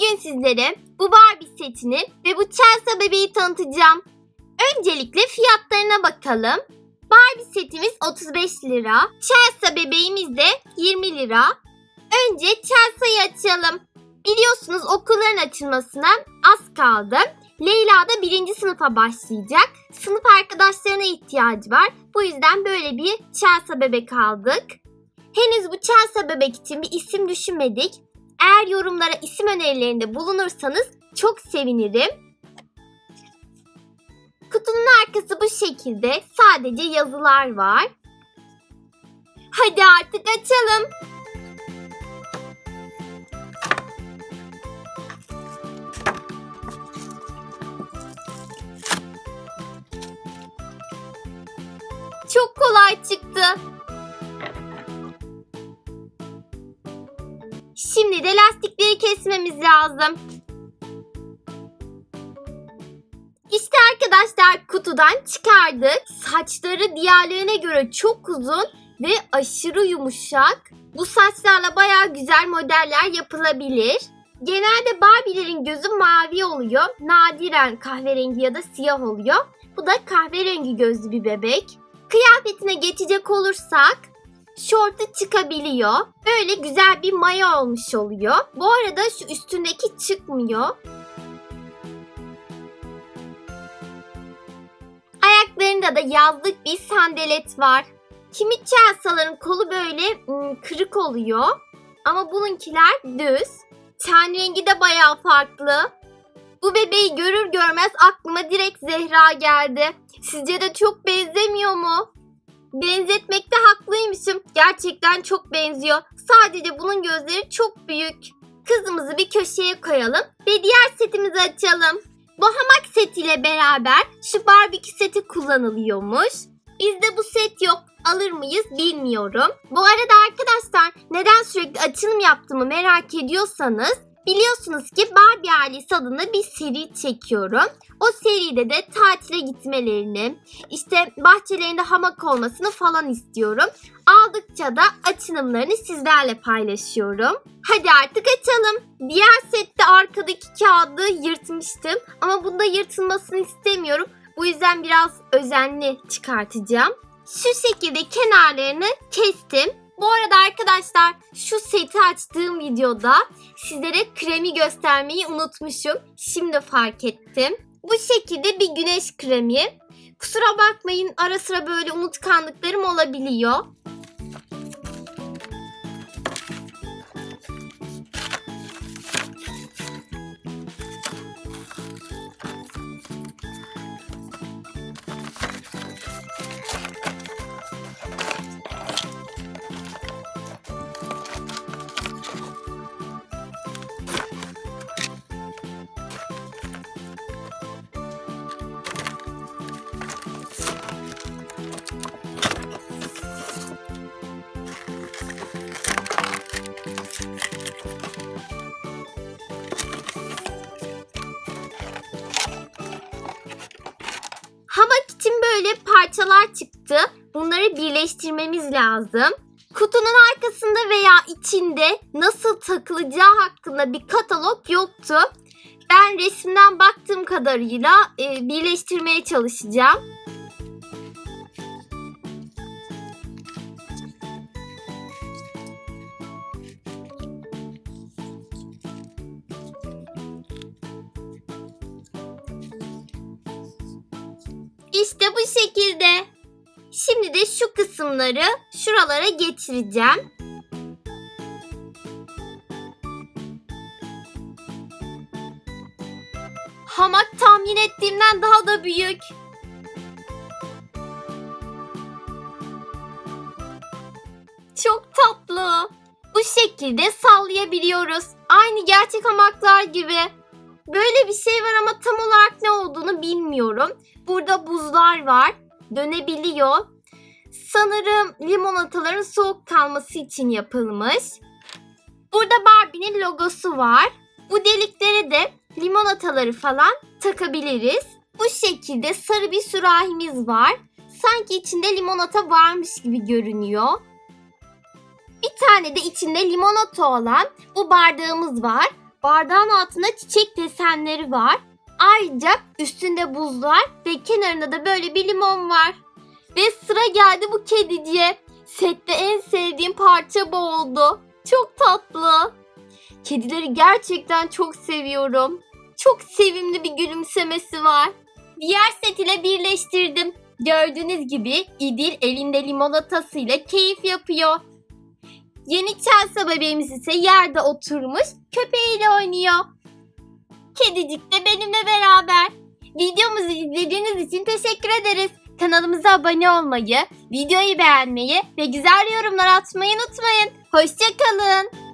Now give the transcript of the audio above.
Bugün sizlere bu Barbie setini ve bu Chelsea bebeği tanıtacağım. Öncelikle fiyatlarına bakalım. Barbie setimiz 35 lira, Chelsea bebeğimiz de 20 lira. Önce Chelsea'yı açalım. Biliyorsunuz okulların açılmasına az kaldı. Leyla da birinci sınıfa başlayacak. Sınıf arkadaşlarına ihtiyacı var. Bu yüzden böyle bir Chelsea bebek aldık. Henüz bu Chelsea bebek için bir isim düşünmedik. Eğer yorumlara isim önerilerinde bulunursanız çok sevinirim. Kutunun arkası bu şekilde. Sadece yazılar var. Hadi artık açalım. Çok kolay çıktı. Şimdi de lastikleri kesmemiz lazım. İşte arkadaşlar kutudan çıkardık. Saçları diğerlerine göre çok uzun ve aşırı yumuşak. Bu saçlarla baya güzel modeller yapılabilir. Genelde Barbie'lerin gözü mavi oluyor. Nadiren kahverengi ya da siyah oluyor. Bu da kahverengi gözlü bir bebek. Kıyafetine geçecek olursak şortu çıkabiliyor. Böyle güzel bir maya olmuş oluyor. Bu arada şu üstündeki çıkmıyor. Ayaklarında da yazlık bir sandalet var. Kimi Chelsea'ların kolu böyle ım, kırık oluyor. Ama bununkiler düz. Ten rengi de bayağı farklı. Bu bebeği görür görmez aklıma direkt Zehra geldi. Sizce de çok benzemiyor mu? Benzetmekte haklıymışım. Gerçekten çok benziyor. Sadece bunun gözleri çok büyük. Kızımızı bir köşeye koyalım ve diğer setimizi açalım. Bu hamak setiyle beraber şu barbekü seti kullanılıyormuş. Bizde bu set yok. Alır mıyız bilmiyorum. Bu arada arkadaşlar neden sürekli açılım yaptığımı merak ediyorsanız biliyorsunuz ki Barbie ailesi adında bir seri çekiyorum. O seride de tatile gitmelerini, işte bahçelerinde hamak olmasını falan istiyorum. Aldıkça da açılımlarını sizlerle paylaşıyorum. Hadi artık açalım. Diğer sette arkadaki kağıdı yırtmıştım ama bunda yırtılmasını istemiyorum. Bu yüzden biraz özenli çıkartacağım. Şu şekilde kenarlarını kestim. Bu arada arkadaşlar şu seti açtığım videoda sizlere kremi göstermeyi unutmuşum. Şimdi fark ettim. Bu şekilde bir güneş kremi. Kusura bakmayın ara sıra böyle unutkanlıklarım olabiliyor. İçin böyle parçalar çıktı. Bunları birleştirmemiz lazım. Kutunun arkasında veya içinde nasıl takılacağı hakkında bir katalog yoktu. Ben resimden baktığım kadarıyla e, birleştirmeye çalışacağım. İşte bu şekilde. Şimdi de şu kısımları şuralara getireceğim. Hamak tahmin ettiğimden daha da büyük. Çok tatlı. Bu şekilde sallayabiliyoruz. Aynı gerçek hamaklar gibi. Böyle bir şey var ama tam olarak ne olduğunu bilmiyorum. Burada buzlar var. Dönebiliyor. Sanırım limonataların soğuk kalması için yapılmış. Burada Barbie'nin logosu var. Bu deliklere de limonataları falan takabiliriz. Bu şekilde sarı bir sürahimiz var. Sanki içinde limonata varmış gibi görünüyor. Bir tane de içinde limonata olan bu bardağımız var. Bardağın altında çiçek desenleri var. Ayrıca üstünde buzlar ve kenarında da böyle bir limon var. Ve sıra geldi bu kediciye. Sette en sevdiğim parça bu oldu. Çok tatlı. Kedileri gerçekten çok seviyorum. Çok sevimli bir gülümsemesi var. Diğer set ile birleştirdim. Gördüğünüz gibi İdil elinde limonatasıyla keyif yapıyor. Yeni Chelsea bebeğimiz ise yerde oturmuş köpeğiyle oynuyor. Kedicik de benimle beraber. Videomuzu izlediğiniz için teşekkür ederiz. Kanalımıza abone olmayı, videoyu beğenmeyi ve güzel yorumlar atmayı unutmayın. Hoşçakalın.